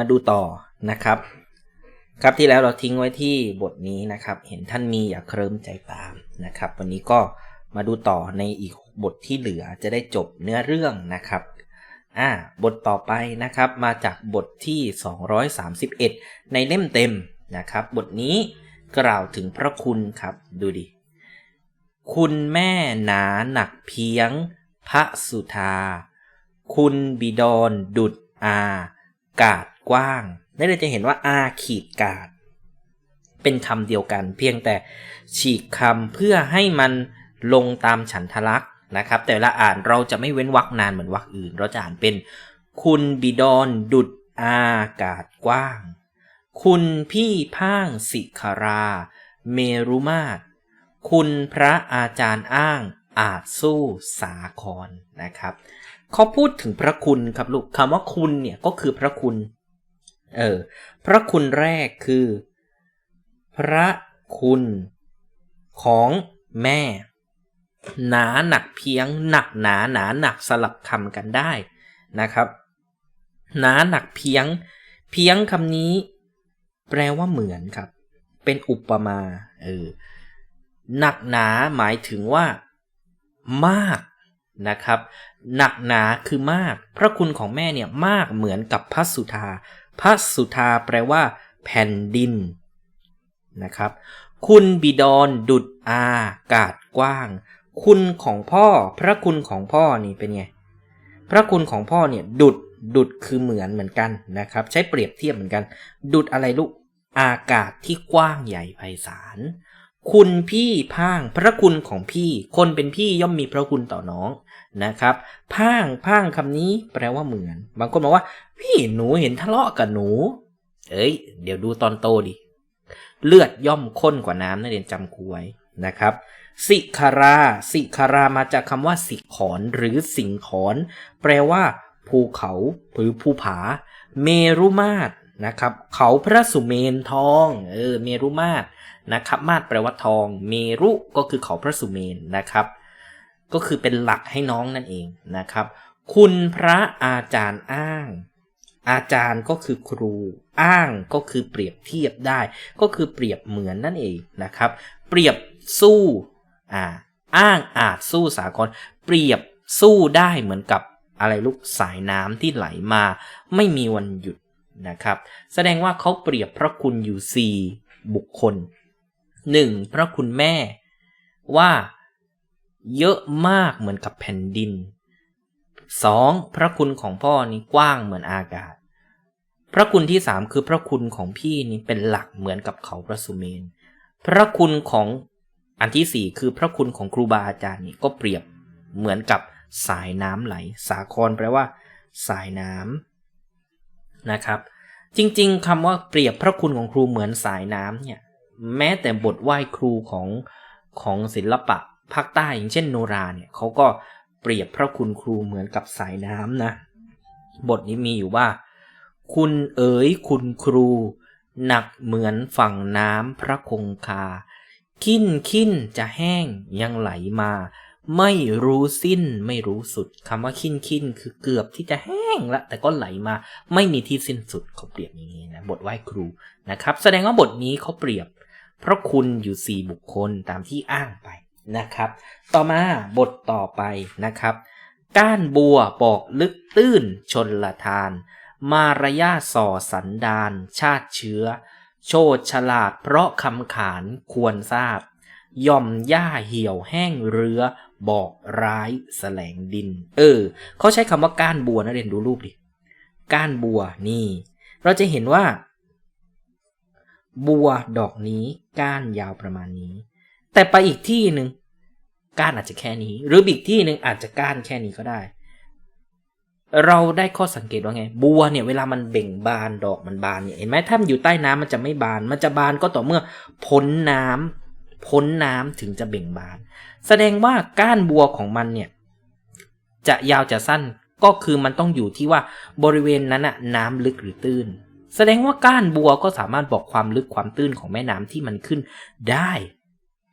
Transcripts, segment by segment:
มาดูต่อนะครับ ครับที่แล้วเราทิ้งไว้ที่บทนี้นะครับ เห็นท่านมีอย่าเคลิ้มใจตามนะครับ วันนี้ก็มาดูต่อในอีกบทที่เหลือจะได้จบเนื้อเรื่องนะครับอ่าบทต่อไปนะครับ มาจากบทที่ 231 ในเล่มเต็มนะครับ บทนี้กล่าวถึงพระคุณครับดูดิ คุณแม่หนาหนักเพียง พระสุธา คุณบิดรดุดอา กาด กว้างนี่เราจะเห็นว่าอาขีดกาดเป็นคำเดียวกัน เพียงแต่ฉีกคำเพื่อให้มันลงตามฉันทลักษณ์นะครับ แต่ละอ่านเราจะไม่เว้นวรรคนานเหมือนวรรคอื่น เราจะอ่านเป็น คุณบิดรดุดอากาศกว้าง คุณพี่พ่างสิครา เมรุมาตรคุณพระอาจารย์อ้างอาจสู้สาครนะครับเขาพูดถึงพระคุณครับลูกคำว่าคุณเนี่ยก็คือพระคุณ เออ พระคุณแรกคือ พระคุณของแม่ หนาหนักเพียงหนักหนาหนาหนักสลับคำกันได้นะครับ หนาหนักเพียง เพียงคำนี้ แปลว่าเหมือนครับ เป็นอุปมา เออ หนักหนาหมายถึงว่า มากนะครับ หนักหนาคือมาก พระคุณของแม่เนี่ยมากเหมือนกับพระสุธา พระสุธาแปลว่า แผ่นดินนะครับ คุณบิดรดุดอากาศกว้าง คุณของพ่อ พระคุณของพ่อนี่เป็นไง พระคุณของพ่อเนี่ยดุดดุดคือเหมือนเหมือนกันนะครับ ใช้เปรียบเทียบเหมือนกัน ดุดอะไรลูกอากาศที่กว้างใหญ่ไพศาลคุณพี่พ่าง พระคุณของพี่ คนเป็นพี่ย่อมมีพระคุณต่อน้อง นะครับพ่างพ่างคำนี้แปลว่าเหมือน บางคนบอกว่า พี่หนูเห็นทะเลาะกับหนู เอ้ย เดี๋ยวดูตอนโตดิ เลือดย่อมข้นกว่าน้ำนักเรียนจำคุไว้นะครับ สิคารา สิคารามาจากคำว่าสิขอนหรือสิงขอนแปลว่า ภูเขาหรือภูผา เมรุมาตรนะครับ เขาพระสุเมนทอง เออ เมรุมาตรนะครับ มาตรแปลว่าทอง เมรุก็คือเขาพระสุเมนนะครับ ก็คือเป็นหลักให้น้องนั่นเองนะครับ คุณพระอาจารย์อ้าง อาจารย์ก็คือครู อ้างก็คือเปรียบเทียบได้ ก็คือเปรียบเหมือนนั่นเองนะครับ เปรียบสู้อ่าอ้างอาจสู้สากลเปรียบสู้ได้เหมือนกับอะไรลูกสายน้ำที่ไหลมา ไม่มีวันหยุดนะครับ แสดงว่าเขาเปรียบพระคุณอยู่ 4 บุคคล 1. พระคุณแม่ว่า เยอะมากเหมือนกับแผ่นดิน 2. พระคุณของพ่อนี่กว้างเหมือนอากาศ พระคุณที่สามคือพระคุณของพี่นี่เป็นหลักเหมือนกับเขาพระสุเมน พระคุณของอันที่สี่คือพระคุณของครูบาอาจารย์นี่ก็เปรียบเหมือนกับสายน้ำไหล สาครแปลว่า สายน้ำนะครับ จริงๆคำว่าเปรียบพระคุณของครูเหมือนสายน้ำเนี่ยแม้แต่บทไหว้ครูของของศิลปะ ภาคใต้อย่างเช่นโนราเนี่ยเขาก็เปรียบพระคุณครูเหมือนกับสายน้ำนะ บทนี้มีอยู่ว่า คุณเอ๋ยคุณครู หนักเหมือนฝั่งน้ำพระคงคา ขิ้นขิ้นจะแห้งยังไหลมา ไม่รู้สิ้นไม่รู้สุดคำว่าขิ้นขิ้นคือเกือบที่จะแห้งละแต่ก็ไหลมาไม่มีที่สิ้นสุดเขาเปรียบอย่างนี้นะบทไหว้ครูนะครับ แสดงว่าบทนี้เขาเปรียบพระคุณอยู่สี่บุคคลตามที่อ้างไป นะครับ ต่อมาบทต่อไปนะครับ ก้านบัวบอกลึกตื้นชนละทาน มารยาส่อสันดานชาติเชื้อ โชดฉลาดเพราะคำขานควรทราบ ย่อมหญ้าเหี่ยวแห้งเรือบอกร้ายแสลงดิน เออ เขาใช้คำว่าก้านบัวนะเรียนดูรูปดิ ก้านบัวนี่ เราจะเห็นว่า บัวดอกนี้ก้านยาวประมาณนี้ แต่ไปอีกที่หนึ่งก้านอาจจะแค่นี้ หรืออีกที่หนึ่งอาจจะก้านแค่นี้ก็ได้ เราได้ข้อสังเกตว่าไง บัวเนี่ยเวลามันเบ่งบานดอกมันบานเนี่ยเห็นไหมถ้ามันอยู่ใต้น้ำมันจะไม่บาน มันจะบานก็ต่อเมื่อพ้นน้ำพ้นน้ำถึงจะเบ่งบาน แสดงว่าก้านบัวของมันเนี่ยจะยาวจะสั้นก็คือมันต้องอยู่ที่ว่าบริเวณนั้นอะน้ำลึกหรือตื้น แสดงว่าก้านบัวก็สามารถบอกความลึกความตื้นของแม่น้ำที่มันขึ้นได้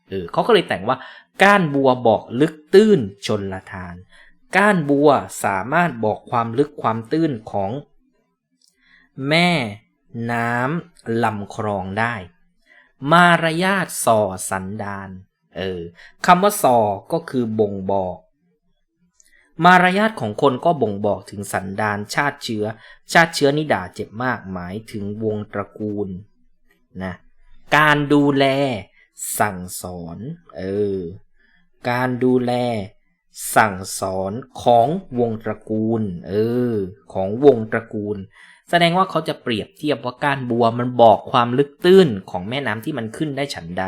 เออเขาก็เลยแต่งว่าก้านบัวบอกลึกตื้นชนละทาน ก้านบัวสามารถบอกความลึกความตื้นของ แม่น้ำลำคลองได้ มารยาทส่อสันดานเออคำว่าส่อก็คือบ่งบอก มารยาทของคนก็บ่งบอกถึงสันดานชาติเชื้อ ชาติเชื้อนี่ด่าเจ็บมากหมายถึงวงตระกูลนะการดูแล สั่งสอนเออการดูแล สั่งสอนของวงตระกูลเออของวงตระกูล แสดงว่าเขาจะเปรียบเทียบว่าก้านบัวมันบอกความลึกตื้นของแม่น้ำที่มันขึ้นได้ฉันใด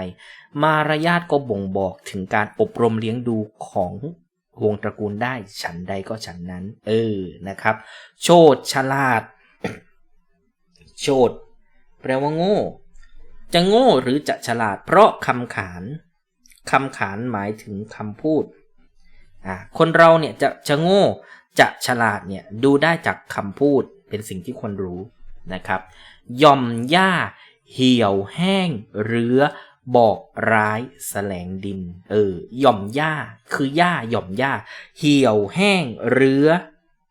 มารยาทก็บ่งบอกถึงการอบรมเลี้ยงดูของวงตระกูลได้ฉันใดก็ฉันนั้น เออนะครับ โชดฉลาด โชดแปลว่าโง่ จะโง่หรือจะฉลาดเพราะคำขานคำขานหมายถึงคำพูดอ่าคนเราเนี่ยจะจะโง่จะฉลาดเนี่ยดูได้จากคำพูดเป็นสิ่งที่ควรรู้นะครับย่อมหญ้าเหี่ยวแห้งเรือบอกร้ายแสลงดิน เออหย่อมหญ้าคือหญ้าหย่อมหญ้าเหี่ยวแห้งเรือ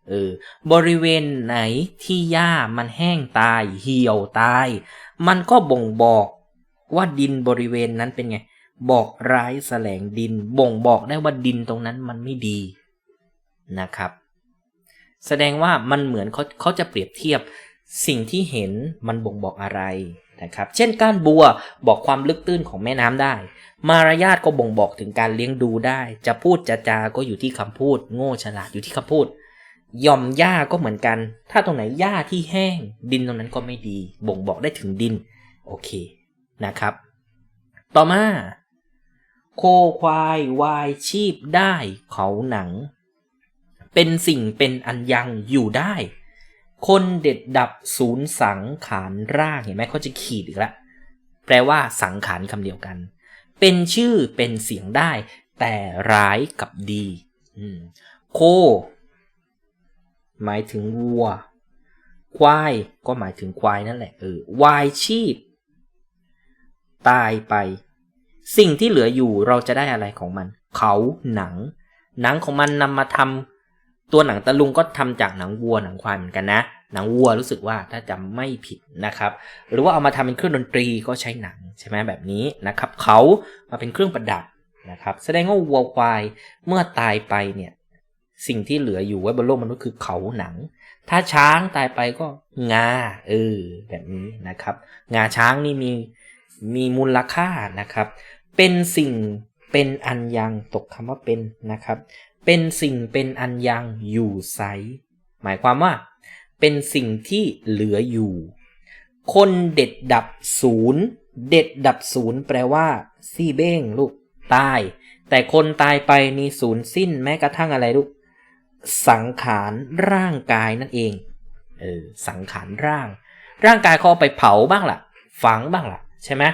เออบริเวณไหนที่หญ้ามันแห้งตายเหี่ยวตาย มันก็บ่งบอกว่าดินบริเวณนั้นเป็นไง บอกร้ายแสลงดิน บ่งบอกได้ว่าดินตรงนั้นมันไม่ดีนะครับ แสดงว่ามันเหมือนเขาเขาจะเปรียบเทียบสิ่งที่เห็นมันบ่งบอกอะไรนะครับ เช่นก้านบัวบอกความลึกตื้นของแม่น้ำได้ มารยาทก็บ่งบอกถึงการเลี้ยงดูได้ จะพูดจะจาก็อยู่ที่คำพูด โง่ฉลาดอยู่ที่คำพูด ย่อมหญ้าก็เหมือนกัน ถ้าตรงไหนหญ้าที่แห้ง ดินตรงนั้นก็ไม่ดี บ่งบอกได้ถึงดิน โอเคนะครับ ต่อมา โคควายวายชีพได้เขาหนัง เป็นสิ่งเป็นอันยังอยู่ได้ คนเด็ดดับศูนย์สังขารร่างเห็นไหมเขาจะขีดอีกแล้วแปลว่าสังขารคำเดียวกัน เป็นชื่อเป็นเสียงได้ แต่ร้ายกับดีโค หมายถึงวัว ควายก็หมายถึงควายนั่นแหละเออวายชีพ ตายไป สิ่งที่เหลืออยู่เราจะได้อะไรของมัน เขาหนัง หนังของมันนำมาทำตัวหนังตะลุงก็ทำจากหนังวัวหนังควายเหมือนกันนะหนังวัวรู้สึกว่าถ้าจำไม่ผิดนะครับ หรือว่าเอามาทำเป็นเครื่องดนตรีก็ใช้หนังใช่ไหมแบบนี้นะครับ เขามาเป็นเครื่องประดับนะครับ แสดงว่าวัวควายเมื่อตายไปเนี่ย สิ่งที่เหลืออยู่ไว้บนโลกมนุษย์คือเขาหนัง ถ้าช้างตายไปก็งาเออแบบนี้นะครับ งาช้างนี่มีมีมูลค่านะครับ เป็นสิ่งเป็นอันยังตกคำว่าเป็นนะครับ เป็นสิ่งเป็นอันยังอยู่ไซหมายความว่า เป็นสิ่งที่เหลืออยู่ คนเด็ดดับศูนย์เด็ดดับศูนย์แปลว่าซี่เบ้งลูกตาย แต่คนตายไปนี่ศูนย์สิ้นแม้กระทั่งอะไรลูก สังขารร่างกายนั่นเองเออสังขารร่าง ร่างกายเขาไปเผาบ้างล่ะ ฝังบ้างล่ะใช่ไหม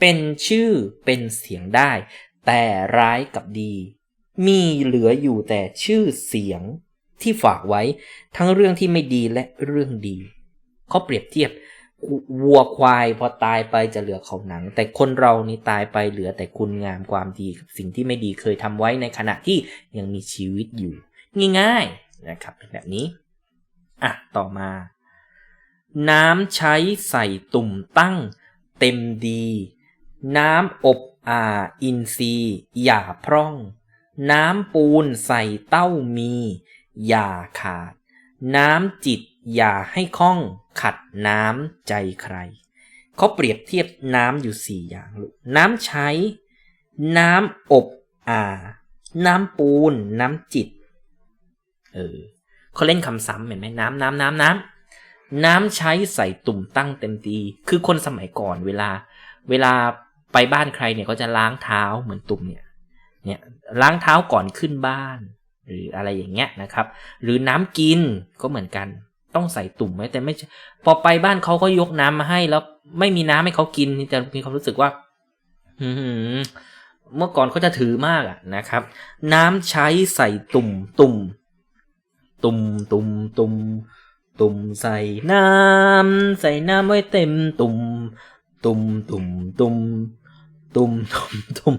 เป็นชื่อเป็นเสียงได้ แต่ร้ายกับดี มีเหลืออยู่แต่ชื่อเสียงที่ฝากไว้ ทั้งเรื่องที่ไม่ดีและเรื่องดีเขาเปรียบเทียบวัวควายพอตายไปจะเหลือเขาหนัง แต่คนเรานี่ตายไปเหลือแต่คุณงามความดีกับสิ่งที่ไม่ดีเคยทำไว้ในขณะที่ยังมีชีวิตอยู่ ง่ายๆนะครับเป็นแบบนี้อะต่อมา น้ำใช้ใส่ตุ่มตั้งเต็มดี น้ำอบอ่าอินทรีอย่าพร่อง น้ำปูนใส่เต้ามี อย่าขาด น้ำจิตอย่าให้คล่องขัดน้ำใจใคร เขาเปรียบเทียบน้ำอยู่สี่อย่างลูกน้ำใช้ น้ำอบอ่า น้ำปูน น้ำจิต เออเขาเล่นคำซ้ำเห็นไหมน้ำน้ำน้ำน้ำน้ำใช้ใส่ตุ่มตั้งเต็มทีคือคนสมัยก่อนเวลา เวลาไปบ้านใครเนี่ยก็จะล้างเท้าเหมือนตุ่มเนี่ย เนี่ยล้างเท้าก่อนขึ้นบ้าน หรืออะไรอย่างเงี้ยนะครับ หรือน้ำกินก็เหมือนกัน ต้องใส่ตุ่มไว้แต่ไม่พอไปบ้านเขาก็ยกน้ำมาให้แล้วไม่มีน้ำให้เขากินจะมีความรู้สึกว่าเมื่อก่อนเขาจะถือมากอะนะครับ น้ำใช้ใส่ตุ่มตุ่ม ตุ่มตุ่มตุ่มตุ่มใส่น้ำใส่น้ำไว้เต็มตุ่มตุ่มตุ่มตุ่มตุ่มตุ่มตุ่ม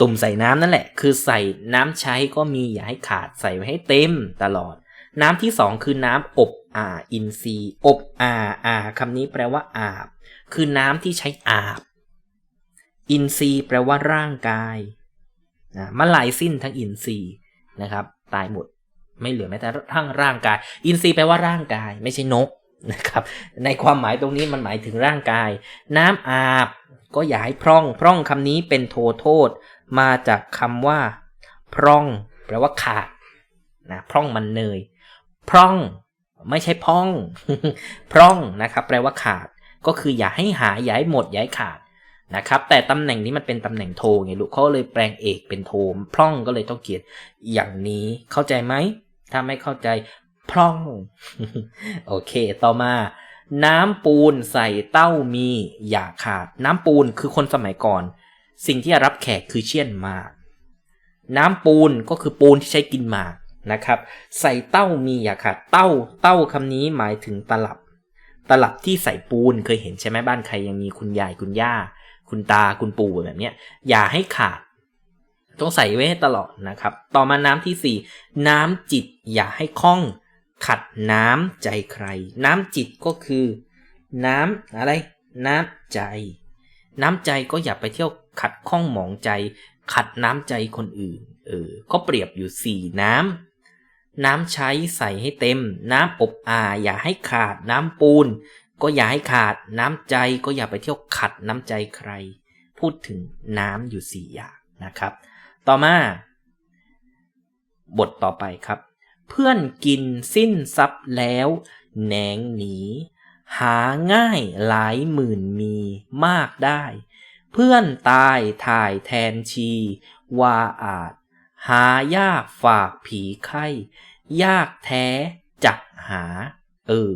ตุ่มใส่น้ำนั่นแหละ คือใส่น้ำใช้ก็มีอย่าให้ขาดใส่ไว้ให้เต็มตลอด น้ำที่สองคือน้ำอบอ่าอินทรีย์อบอ่าอ่าคำนี้แปลว่าอาบ คือน้ำที่ใช้อาบ อินทรีย์แปลว่าร่างกายนะมันหลายสิ้นทั้งอินทรีย์นะครับ ตายหมด ไม่เหลือแม้แต่ทั้งร่างกาย อินทรีย์แปลว่าร่างกาย ไม่ใช่นกนะครับ ในความหมายตรงนี้มันหมายถึงร่างกาย น้ำอาบก็อย่าให้พร่อง พร่องคำนี้เป็นโทโทษ มาจากคำว่า พร่อง แปลว่าขาดนะพร่องมันเนย พร่อง ไม่ใช่พ่อง พร่องนะครับ แปลว่าขาด ก็คืออย่าให้หายอย่าให้หมดอย่าให้ขาดนะครับ แต่ตำแหน่งนี้มันเป็นตำแหน่งโทไงลูกเขาเลยแปลงเอกเป็นโทพร่องก็เลยต้องเขียนอย่างนี้เข้าใจไหม ถ้าไม่เข้าใจพร่อง โอเค ต่อมา น้ำปูนใส่เต้ามีอย่าขาด น้ำปูนคือคนสมัยก่อน สิ่งที่รับแขกคือเชี่ยนหมาก น้ำปูนก็คือปูนที่ใช้กินหมากนะครับ ใส่เต้ามีอย่าขาด เต้า เต้าคำนี้หมายถึงตลับ ตลับที่ใส่ปูนเคยเห็นใช่ไหมบ้านใครยังมีคุณยายคุณย่า คุณตาคุณปู่แบบเนี้ยอย่าให้ขาด ต้องใส่ไว้ให้ตลอดนะครับ ต่อมาน้ำที่สี่น้ำจิตอย่าให้คล่อง ขัดน้ำใจใคร น้ำจิตก็คือ น้ำอะไร น้ำใจ น้ำใจก็อย่าไปเที่ยวขัดข้องหมองใจ ขัดน้ำใจคนอื่น เออ ก็เปรียบอยู่สี่น้ำน้ำใช้ใส่ให้เต็ม น้ำอบอาอย่าให้ขาด น้ำปูน ก็อย่าให้ขาด น้ำใจก็อย่าไปเที่ยวขัดน้ำใจใคร พูดถึงน้ำอยู่สี่อย่างนะครับ ต่อมา บทต่อไปครับ เพื่อนกินสิ้นทรัพย์แล้วแหนงหนี หาง่ายหลายหมื่นมีมากได้ เพื่อนตายถ่ายแทนชีวาอาจ หายากฝากผีไข้ ยากแท้จักหา เออ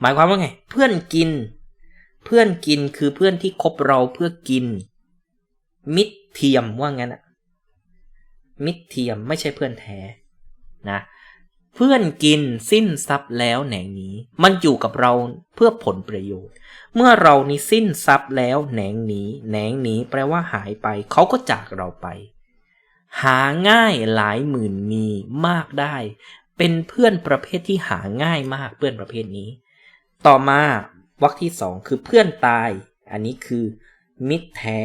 หมายความว่าไง เพื่อนกิน เพื่อนกินคือเพื่อนที่คบเราเพื่อกิน มิตรเทียมว่างั้นอะ มิตรเทียมไม่ใช่เพื่อนแท้นะเพื่อนกินสิ้นทรัพย์แล้วแหนงนี้ มันอยู่กับเราเพื่อผลประโยชน์ เมื่อเรานี้สิ้นทรัพย์แล้วแหนงนี้แหนงนี้แปลว่าหายไป เขาก็จากเราไป หาง่ายหลายหมื่นมีมากได้ เป็นเพื่อนประเภทที่หาง่ายมากเพื่อนประเภทนี้ ต่อมาวรรคที่สองคือเพื่อนตาย อันนี้คือ มิตรแท้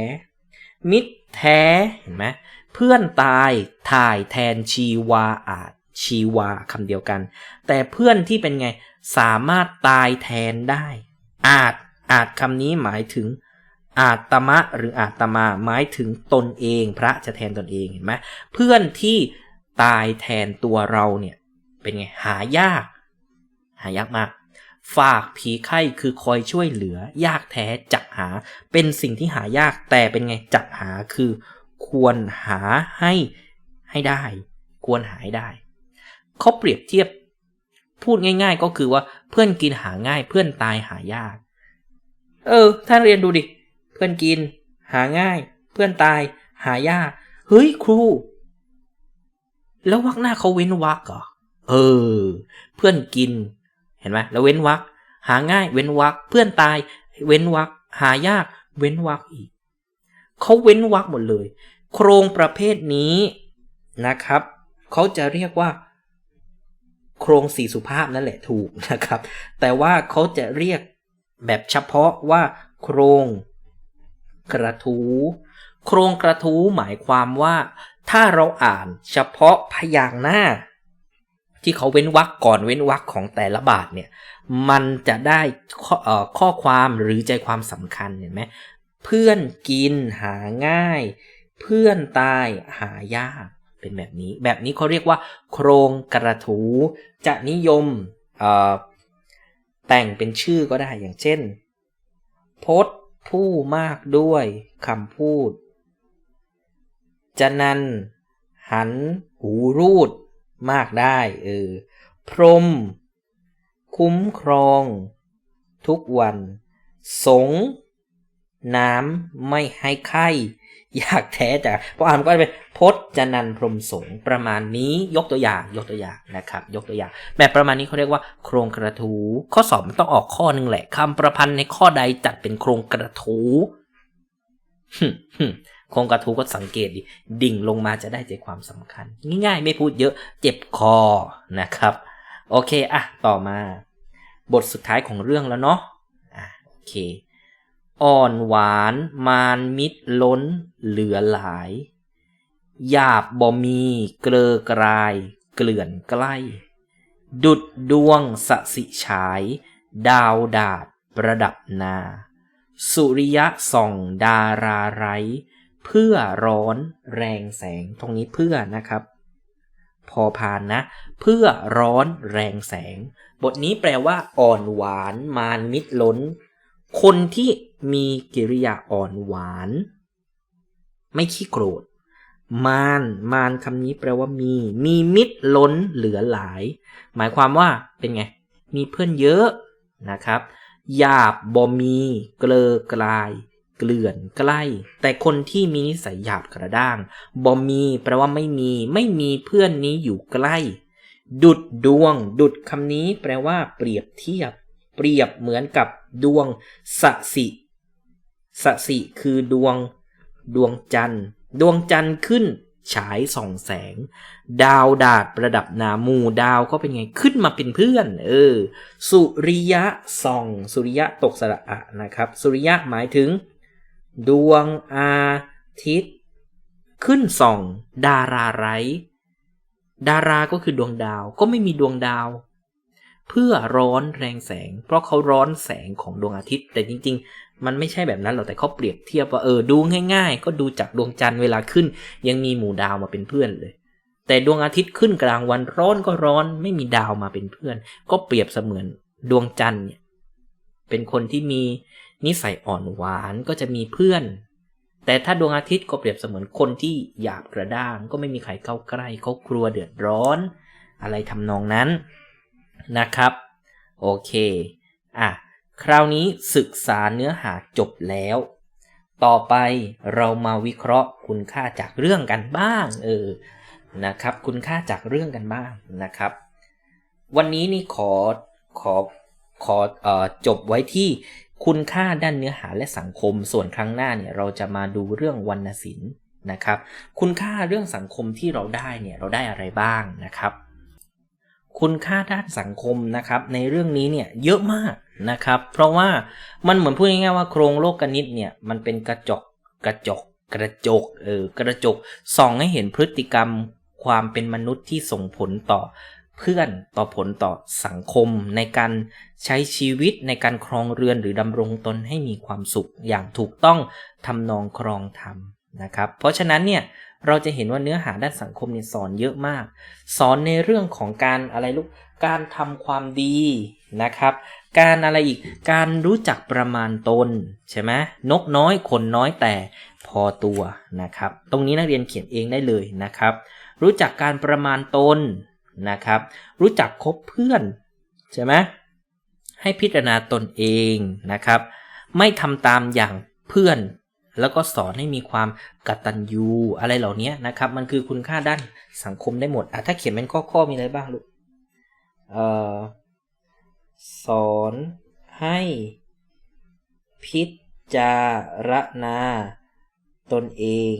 มิตรแท้เห็นไหม เพื่อนตายถ่ายแทนชีวาอาจชีวาคำเดียวกัน แต่เพื่อนที่เป็นไงสามารถตายแทนได้ อาจอาจคำนี้หมายถึงอาตมะหรืออาตมาหมายถึงตนเองพระจะแทนตนเองเห็นไหมเพื่อนที่ตายแทนตัวเราเนี่ยเป็นไงหายาก หายากมาก ฝากผีไข้คือคอยช่วยเหลือ ยากแท้จักหา เป็นสิ่งที่หายากแต่เป็นไงจักหาคือ ควรหาให้ให้ได้ ควรหาให้ได้เขาเปรียบเทียบพูดง่าย ๆ ก็คือว่าเพื่อนกินหาง่าย เพื่อนตายหายาก เออท่านเรียนดูดิ เพื่อนกิน หาง่าย เพื่อนตายหายาก เฮ้ยครู แล้ววักหน้าเขาเว้นวักเหรอเออ เพื่อนกิน เห็นไหมแล้วเว้นวักหาง่าย เว้นวักเพื่อนตาย เว้นวักหายาก เว้นวักอีก เขาเว้นวักหมดเลย โครงประเภทนี้นะครับเขาจะเรียกว่า โครงสี่สุภาพนั่นแหละถูกนะครับ แต่ว่าเขาจะเรียกแบบเฉพาะว่า โครงกระทู้โครงกระทู้หมายความว่า ถ้าเราอ่านเฉพาะพยางค์หน้า ที่เขาเว้นวรรคก่อนเว้นวรรคของแต่ละบาทเนี่ย มันจะได้ข้ออข้อความหรือใจความสำคัญเห็นไหม เพื่อนกินหาง่าย เพื่อนตายหายาก เป็นแบบนี้ แบบนี้เขาเรียกว่า โครงกระทู้จะนิยมแต่งเป็นชื่อก็ได้อย่างเช่นพจน์ผู้มากด้วยคำพูดจะนัน หัน หูรูด มากได้เออพรม คุ้มครอง ทุกวัน สง น้ำไม่ให้ไข้อยากแท้แต่พออ่านก็จะเป็นพจน์จนันพรมสงประมาณนี้ยกตัวอย่างยกตัวอย่างนะครับ ยกตัวอย่าง แบบประมาณนี้เขาเรียกว่า โครงกระทูข้อสอบมันต้องออกข้อหนึ่งแหละคำประพันธ์ในข้อใดจัดเป็นโครงกระทูโครงกระทูก็สังเกตดิดิ่งลงมาจะได้ใจความสำคัญ ง่ายๆ ไม่พูดเยอะเจ็บคอนะครับ โอเคอะต่อมา บทสุดท้ายของเรื่องแล้วเนาะอะโอเค อ่อนหวานมานมิดล้นเหลือหลาย หยาบบ่มีเกลอกราย เกลื่อนใกล้ ดุดดวงสสิฉาย ดาวดาดประดับนา สุริยะส่องดาราไร เพื่อร้อนแรงแสงตรงนี้เพื่อนะครับ พอพานนะ เพื่อร้อนแรงแสง บทนี้แปลว่า อ่อนหวานมานมิดล้น คนที่ มีกิริยาอ่อนหวาน ไม่ขี้โกรธ มาน มานคำนี้แปลว่ามี มีมิตรล้นเหลือหลาย หมายความว่าเป็นไง มีเพื่อนเยอะนะครับ หยาบบ่มี เกลอกลาย เกลื่อนใกล้ แต่คนที่มีนิสัยหยาบกระด้างบ่มีแปลว่าไม่มี ไม่มีเพื่อนนี้อยู่ใกล้ ดุดดวง ดุดคำนี้แปลว่า เปรียบเทียบ เปรียบเหมือนกับดวงสสิ สสิคือดวงดวงจันทร์ ดวงจันทร์ขึ้นฉายส่องแสง ดาวดาดประดับนามูดาวก็เป็นไงขึ้นมาเป็นเพื่อน เออ สุริยะส่อง สุริยะตกสระอะนะครับ สุริยะหมายถึง ดวงอาทิตย์ ขึ้นส่อง ดาราไร ดาราก็คือดวงดาวก็ไม่มีดวงดาว เพื่อร้อนแรงแสง เพราะเขาร้อนแสงของดวงอาทิตย์ แต่จริง มันไม่ใช่แบบนั้นหรอกแต่เขาเปรียบเทียบว่าเออดูง่าย ๆ ก็ดูจากดวงจันทร์เวลาขึ้น ยังมีหมู่ดาวมาเป็นเพื่อนเลย แต่ดวงอาทิตย์ขึ้นกลางวันร้อนก็ร้อน ไม่มีดาวมาเป็นเพื่อน ก็เปรียบเสมือนดวงจันทร์เนี่ยเป็นคนที่มีนิสัยอ่อนหวานก็จะมีเพื่อน แต่ถ้าดวงอาทิตย์ก็เปรียบเสมือนคนที่หยาบกระด้าง ก็ไม่มีใครเข้าใกล้เขากลัวเดือดร้อน อะไรทำนองนั้นนะครับ โอเค อะ คราวนี้ศึกษาเนื้อหาจบแล้ว ต่อไปเรามาวิเคราะห์คุณค่าจากเรื่องกันบ้าง เออ นะครับ คุณค่าจากเรื่องกันบ้างนะครับ วันนี้นี่ขอขอขอออจบไว้ที่คุณค่าด้านเนื้อหาและสังคม ส่วนครั้งหน้าเนี่ยเราจะมาดูเรื่องวรรณศิลป์นะครับ คุณค่าเรื่องสังคมที่เราได้เนี่ยเราได้อะไรบ้างนะครับ คุณค่าด้านสังคมนะครับ ในเรื่องนี้เนี่ยเยอะมากนะครับ เพราะว่ามันเหมือนพูดง่ายๆว่าโครงโลกกนิตเนี่ยมันเป็นกระจกกระจก กระจกเออกระจกส่องให้เห็นพฤติกรรมความเป็นมนุษย์ที่ส่งผลต่อเพื่อนต่อผลต่อสังคมในการใช้ชีวิตในการครองเรือนหรือดำรงตนให้มีความสุขอย่างถูกต้องทำนองครองธรรมนะครับ เพราะฉะนั้นเนี่ย เราจะเห็นว่าเนื้อหาด้านสังคมเนี่ยสอนเยอะมาก สอนในเรื่องของการอะไรลูกการทำความดีนะครับ การอะไรอีกการรู้จักประมาณตนใช่ไหมนกน้อยคนน้อยแต่พอตัวนะครับ ตรงนี้นักเรียนเขียนเองได้เลยนะครับ รู้จักการประมาณตนนะครับ รู้จักคบเพื่อนใช่ไหมให้พิจารณาตนเองนะครับ ไม่ทำตามอย่างเพื่อน แล้วก็สอนให้มีความกตัญญูอะไรเหล่านี้นะครับ มันคือคุณค่าด้านสังคมได้หมดอะถ้าเขียนเป็นข้อๆมีอะไรบ้างลูกเอ่อสอนให้พิจารณาตนเอง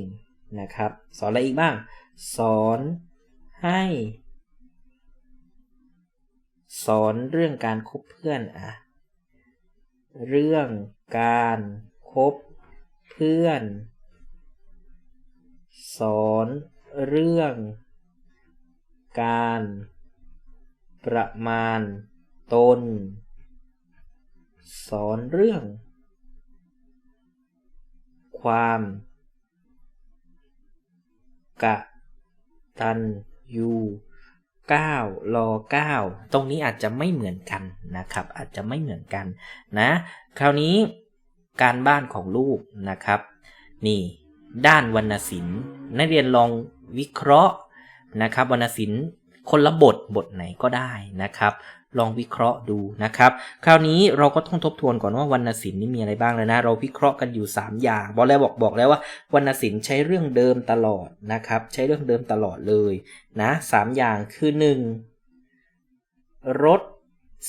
นะครับ สอนอะไรอีกบ้าง สอนให้ สอนเรื่องการคบเพื่อนอะเรื่องการคบ เพื่อน สอนเรื่อง การ ประมาณตน สอนเรื่อง ความ กะตันยูก้ารอก้าตรงนี้อาจจะไม่เหมือนกันนะครับ อาจจะไม่เหมือนกันนะ คราวนี้ การบ้านของลูกนะครับ นี่ด้านวรรณศิลป์นักเรียนลองวิเคราะห์นะครับ วรรณศิลป์คนละบทบทไหนก็ได้นะครับ ลองวิเคราะห์ดูนะครับ คราวนี้เราก็ต้องทบทวนก่อนว่าวรรณศิลป์นี่มีอะไรบ้างเลยนะ เราวิเคราะห์กันอยู่ 3 อย่างบอกแล้วบอกบอกแล้วว่าวรรณศิลป์ใช้เรื่องเดิมตลอดนะครับ ใช้เรื่องเดิมตลอดเลยนะสามอย่างคือ 1. รถ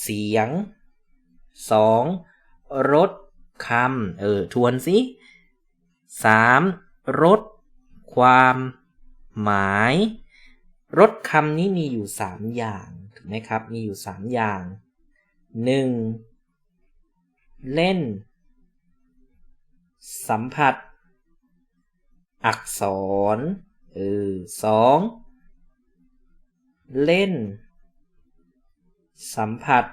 เสียง 2. รถ คำเออทวนสิ 3. รถความ หมายรถคำนี้มีอยู่3อย่างถูกไหมครับ มีอยู่3อย่างหนึ่งเล่น สัมผัส อักษรเออสองเล่น สัมผัส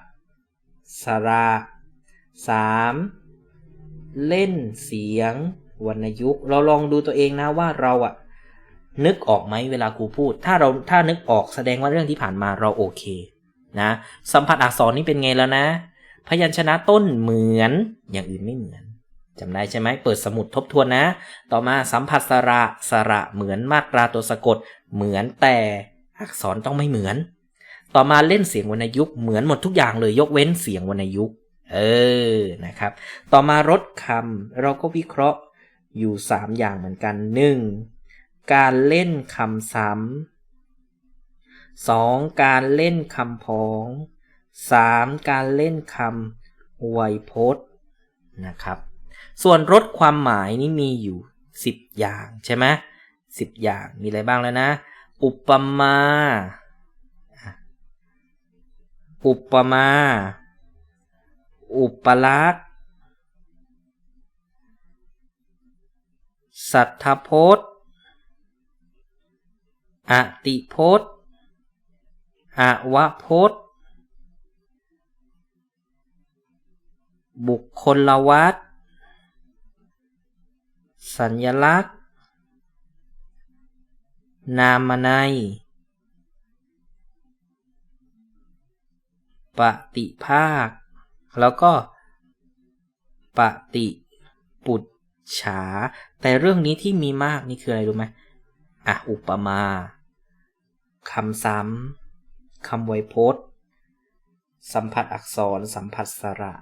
สระสาม เล่นเสียงวรรณยุกต์เราลองดูตัวเองนะว่าเราอะนึกออกไหมเวลาครูพูด ถ้าเราถ้านึกออกแสดงว่าเรื่องที่ผ่านมาเราโอเคนะสัมผัสอักษรนี่เป็นไงแล้วนะ พยัญชนะต้นเหมือนอย่างอื่นไม่เหมือนจำได้ใช่ไหมเปิดสมุดทบทวนนะ ต่อมาสัมผัสสระสระเหมือนมาตราตัวสะกด เหมือนแต่อักษรต้องไม่เหมือน ต่อมาเล่นเสียงวรรณยุกต์เหมือนหมดทุกอย่างเลยยกเว้นเสียงวรรณยุกต์ เออนะครับ ต่อมารถคำเราก็วิเคราะห์อยู่ 3 อย่างเหมือนกัน 1. การเล่นคำซ้ำ 2. การเล่นคำพ้อง 3. การเล่นคำไวยพจน์นะครับ ส่วนรถความหมายนี่มีอยู่ 10 อย่างใช่ไหมสิบอย่างมีอะไรบ้างแล้วนะ อุปมา อุปมา อุปลักษณ์สัทธพจน์อติพจน์อวพจน์ บุคคลลวัตสัญลักษณ์ นามนัยปฏิภาค แล้วก็ปฏิปุจฉา แต่เรื่องนี้ที่มีมากนี่คืออะไรรู้ไหมอะอุปมาคำซ้ำคำไวยพจน์ สัมผัสอักษร สัมผัสสระ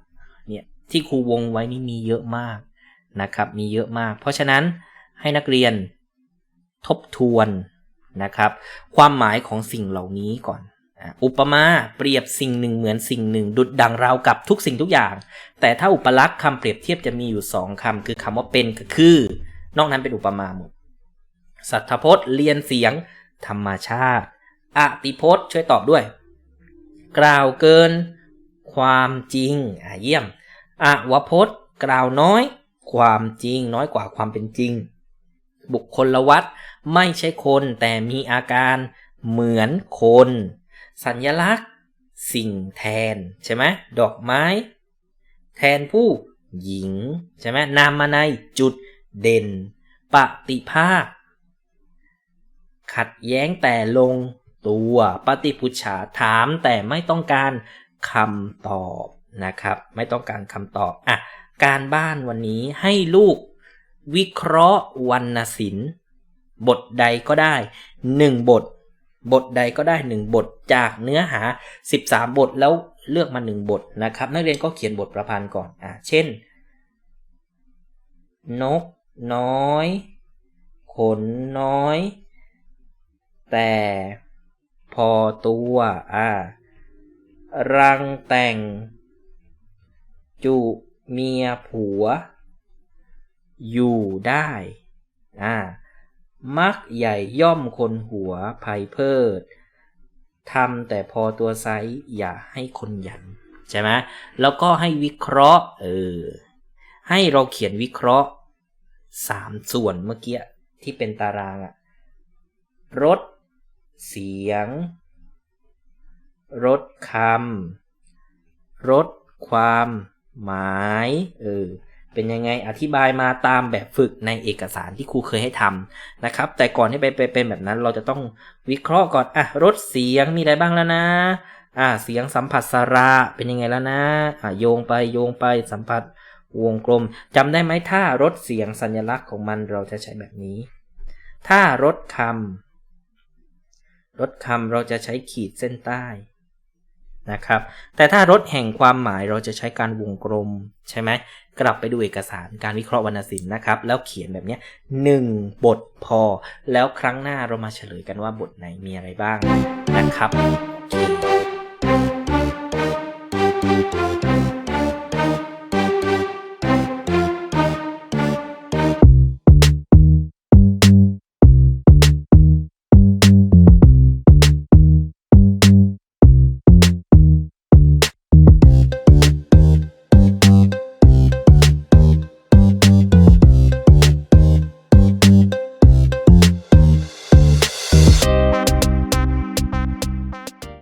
เนี่ยที่ครูวงไว้นี่มีเยอะมากนะครับ มีเยอะมาก เพราะฉะนั้นให้นักเรียนทบทวนนะครับ ความหมายของสิ่งเหล่านี้ก่อน อุปมาเปรียบสิ่งหนึ่งเหมือนสิ่งหนึ่ง ดุดดังราวกับทุกสิ่งทุกอย่าง แต่ถ้าอุปลักษณ์คำเปรียบเทียบจะมีอยู่สองคำคือคำว่าเป็นกับคือ นอกนั้นเป็นอุปมาหมดสัทธพจน์เรียนเสียง ธรรมชาติอติพจน์ช่วยตอบด้วย กล่าวเกิน ความจริงอะเยี่ยมอวพจน์ กล่าวน้อย ความจริง น้อยกว่าความเป็นจริง บุคคลวัตไม่ใช่คนแต่มีอาการเหมือนคน สัญลักษณ์ สิ่งแทนใช่ไหมดอกไม้ แทนผู้หญิงใช่ไหมนามมาในจุดเด่น ปฏิภาค ขัดแย้งแต่ลงตัวปฏิพุชฉาถามแต่ไม่ต้องการคำตอบนะครับ ไม่ต้องการคำตอบอะการบ้านวันนี้ให้ลูกวิเคราะห์วรรณศิลป์ บทใดก็ได้หนึ่งบท บทใดก็ได้หนึ่งบทจากเนื้อหา 13 บทแล้วเลือกมาหนึ่งบทนะครับ นักเรียนก็เขียนบทประพันธ์ก่อนอะเช่น นกน้อย ขนน้อย แต่พอตัวอ่ารังแต่ง จุเมียผัว อยู่ได้อ่า มักใหญ่ย่อมคนหัวภัยเพิดทำแต่พอตัวไซส์อย่าให้คนหยันใช่ไหมแล้วก็ให้วิเคราะห์เออให้เราเขียนวิเคราะห์สามส่วนเมื่อกี้ที่เป็นตารางอะรถเสียงรถคำรถความหมายเออ เป็นยังไงอธิบายมาตามแบบฝึกในเอกสารที่ครูเคยให้ทำนะครับ แต่ก่อนที่ไปเป็นแบบนั้นเราจะต้องวิเคราะห์ก่อนอะรถเสียงมีอะไรบ้างแล้วนะอะเสียงสัมผัสสระเป็นยังไงแล้วนะอะโยงไปโยงไปสัมผัสวงกลมจำได้ไหมถ้ารถเสียงสัญลักษณ์ของมันเราจะใช้แบบนี้ ถ้ารถคำรถคำเราจะใช้ขีดเส้นใต้นะครับ แต่ถ้ารถแห่งความหมายเราจะใช้การวงกลมใช่ไหม กลับไปดูเอกสารการวิเคราะห์วรรณศิลป์นะครับ แล้วเขียนแบบนี้หนึ่งบทพอ แล้วครั้งหน้าเรามาเฉลยกันว่าบทไหนมีอะไรบ้างนะครับ